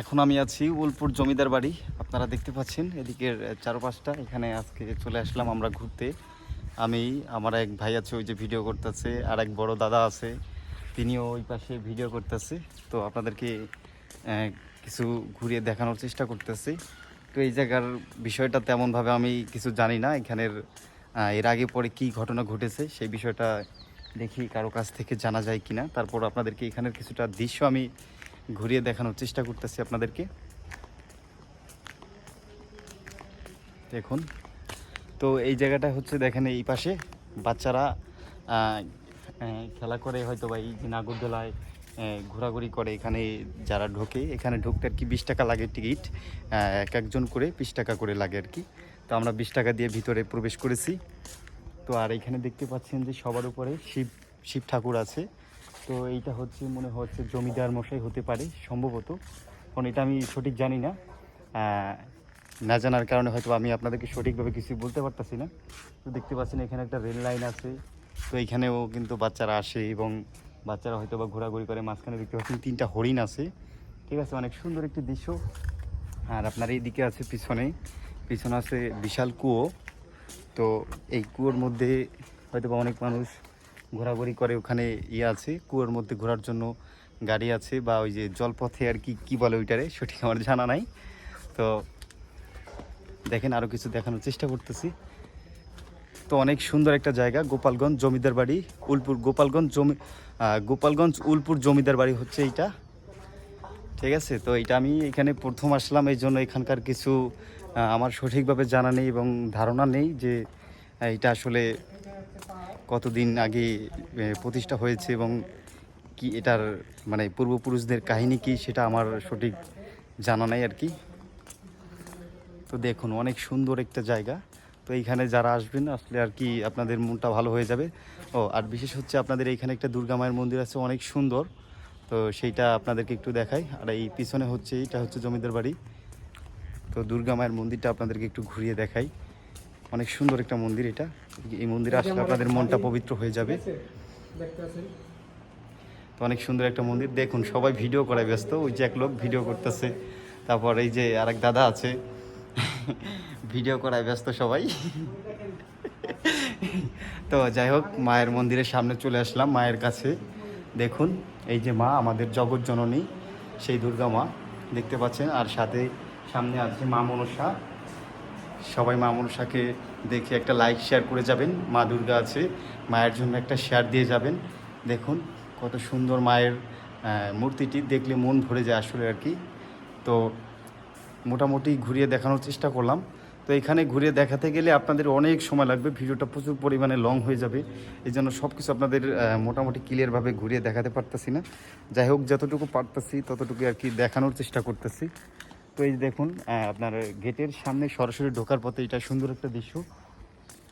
এখন আমি আছি উলপুর জমিদার বাড়ি। আপনারা দেখতে পাচ্ছেন, এদিকের চারপাশটা। এখানে আজকে চলে আসলাম আমরা ঘুরতে। আমি, আমার এক ভাই আছে, ওই যে ভিডিও করতেছে, আর এক বড় দাদা আছে, তিনিও ওই পাশে ভিডিও করতেছে। তো আপনাদেরকে কিছু ঘুরিয়ে দেখানোর চেষ্টা করতেছি। তো এই জায়গার বিষয়টা তেমনভাবে আমি কিছু জানি না, এখানের এর আগে পরে কি ঘটনা ঘটেছে, সেই বিষয়টা দেখি কারও কাছ থেকে জানা যায় কিনা। তারপর আপনাদেরকে এখানের কিছুটা দৃশ্য আমি ঘুরিয়ে দেখানোর চেষ্টা করতেছি আপনাদেরকে। দেখুন। তো এই জায়গাটা হচ্ছে দেখেন এই পাশে বাচ্চারা খেলা করে হয়তো বা এই যে নাগরদোলায় ঘোরাঘুরি করে এখানে যারা ঢোকে, এখানে ঢুকতে আর কি বিশ টাকা লাগে টিকিট এক একজন করে বিশ টাকা করে লাগে আর কি। তো আমরা বিশ টাকা দিয়ে ভিতরে প্রবেশ করেছি। তো আর এখানে দেখতে পাচ্ছেন যে সবার উপরে শিব শিব ঠাকুর আছে। তো এইটা হচ্ছে, মনে হচ্ছে জমিদার মশাই হতে পারে, সম্ভবত। কারণ এটা আমি সঠিক জানি না। না জানার কারণে হয়তো আমি আপনাদেরকে সঠিকভাবে কিছু বলতে পারতাছি না। তো দেখতে পাচ্ছেন, এখানে একটা রেল লাইন আছে। তো এখানেও কিন্তু বাচ্চারা আসে এবং বাচ্চারা হয়তো বা ঘোরাঘুরি করে। মাঝখানে দেখতে পাচ্ছেন তিনটা হরিণ আছে। ঠিক আছে, অনেক সুন্দর একটি দৃশ্য। আর আপনার এইদিকে আছে পিছনে। পিছনে আছে বিশাল কুয়ো। তো এই কুয়োর মধ্যে হয়তো বা অনেক মানুষ ঘোরাঘুরি করে ওখানে ইয়ে আছে, কুয়োর মধ্যে ঘোরার জন্য গাড়ি আছে বা ওই যে জলপথে আর কি কি বলে ওইটারে, সঠিক আমার জানা নাই। তো দেখেন আরও কিছু দেখানোর চেষ্টা করতেছি। তো অনেক সুন্দর একটা জায়গা, গোপালগঞ্জ জমিদার বাড়ি, উলপুর, গোপালগঞ্জ জমি গোপালগঞ্জ উলপুর জমিদার বাড়ি হচ্ছে এইটা। ঠিক আছে? তো এটা আমি এখানে প্রথম আসলাম, এই জন্য এখানকার কিছু আমার সঠিকভাবে জানা নেই এবং ধারণা নেই যে এটা আসলে কতদিন আগে প্রতিষ্ঠা হয়েছে এবং কি এটার মানে পূর্বপুরুষদের কাহিনী কি সেটা আমার সঠিক জানা নাই আর কি। তো দেখুন, অনেক সুন্দর একটা জায়গা। তো এইখানে যারা আসবেন, আসলে আর কি আপনাদের মনটা ভালো হয়ে যাবে। ও, আর বিশেষ হচ্ছে আপনাদের এইখানে একটা দুর্গা মায়ের মন্দির আছে, অনেক সুন্দর। তো সেইটা আপনাদেরকে একটু দেখাই। আর এই পিছনে হচ্ছে এটা হচ্ছে জমিদার বাড়ি। তো দুর্গা মায়ের মন্দিরটা আপনাদেরকে একটু ঘুরিয়ে দেখাই। অনেক সুন্দর একটা মন্দির এটা। এই মন্দিরে আসলে আপনাদের মনটা পবিত্র হয়ে যাবে। তো অনেক সুন্দর একটা মন্দির। দেখুন সবাই ভিডিও করায় ব্যস্ত। ওই যে এক লোক ভিডিও করতেছে। তারপর এই যে আরেক দাদা আছে। ভিডিও করায় ব্যস্ত সবাই। তো যাই হোক মায়ের মন্দিরের সামনে চলে আসলাম মায়ের কাছে। দেখুন এই যে মা আমাদের জগৎ জননী সেই দুর্গা মা। দেখতে পাচ্ছেন আর সাথে সামনে আছে মা মনসা। সবাই মা মনসাকে দেখে একটা লাইক শেয়ার করে যাবেন। মা দুর্গা আছে, মায়ের জন্য একটা শেয়ার দিয়ে যাবেন। দেখুন, কত সুন্দর মায়ের মূর্তিটি দেখলে মন ভরে যায় আসলে আর কি। তো মোটামুটি ঘুরিয়ে দেখানোর চেষ্টা করলাম। তো এখানে ঘুরিয়ে দেখাতে গেলে আপনাদের অনেক সময় লাগবে। ভিডিওটা প্রচুর পরিমাণে লং হয়ে যাবে। এই জন্য সব কিছু আপনাদের মোটামুটি ক্লিয়ারভাবে ঘুরিয়ে দেখাতে পারতেছি না। যাই হোক, যতটুকু পারতেছি ততটুকু আর কি দেখানোর চেষ্টা করতেছি। তো এই দেখুন আপনার গেটের সামনে সরাসরি ঢোকার পথে এটা সুন্দর একটা দৃশ্য।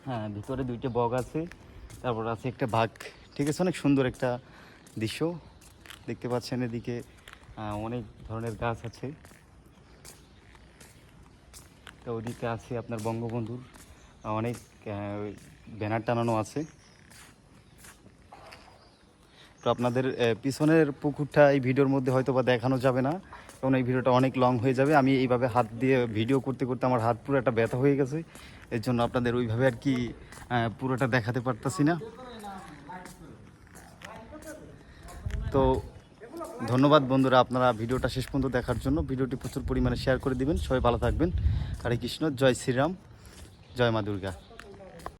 হ্যাঁ ভিতরে দুইটা বগ আছে, তারপর আছে একটা বাঘ। ঠিক আছে, অনেক সুন্দর একটা দৃশ্য। দেখতে পাচ্ছেন এদিকে অনেক ধরনের গাছ আছে। তো ওদিকে আছে আপনার বঙ্গবন্ধুর অনেক ব্যানার টানানো আছে। তো আপনাদের পিছনের পুকুরটা এই ভিডিওর মধ্যে হয়তো বা দেখানো যাবে না, কারণ এই ভিডিওটা অনেক লং হয়ে যাবে। আমি এইভাবে হাত দিয়ে ভিডিও করতে করতে আমার হাত পুরো একটা ব্যথা হয়ে গেছে, এর জন্য আপনাদের ওইভাবে আর কি পুরোটা দেখাতে পারতাছি না। তো ধন্যবাদ বন্ধুরা আপনারা ভিডিওটা শেষ পর্যন্ত দেখার জন্য। ভিডিওটি প্রচুর পরিমাণে শেয়ার করে দিবেন। সবাই ভালো থাকবেন। হরে কৃষ্ণ, জয় শ্রীরাম, জয় মা দুর্গা।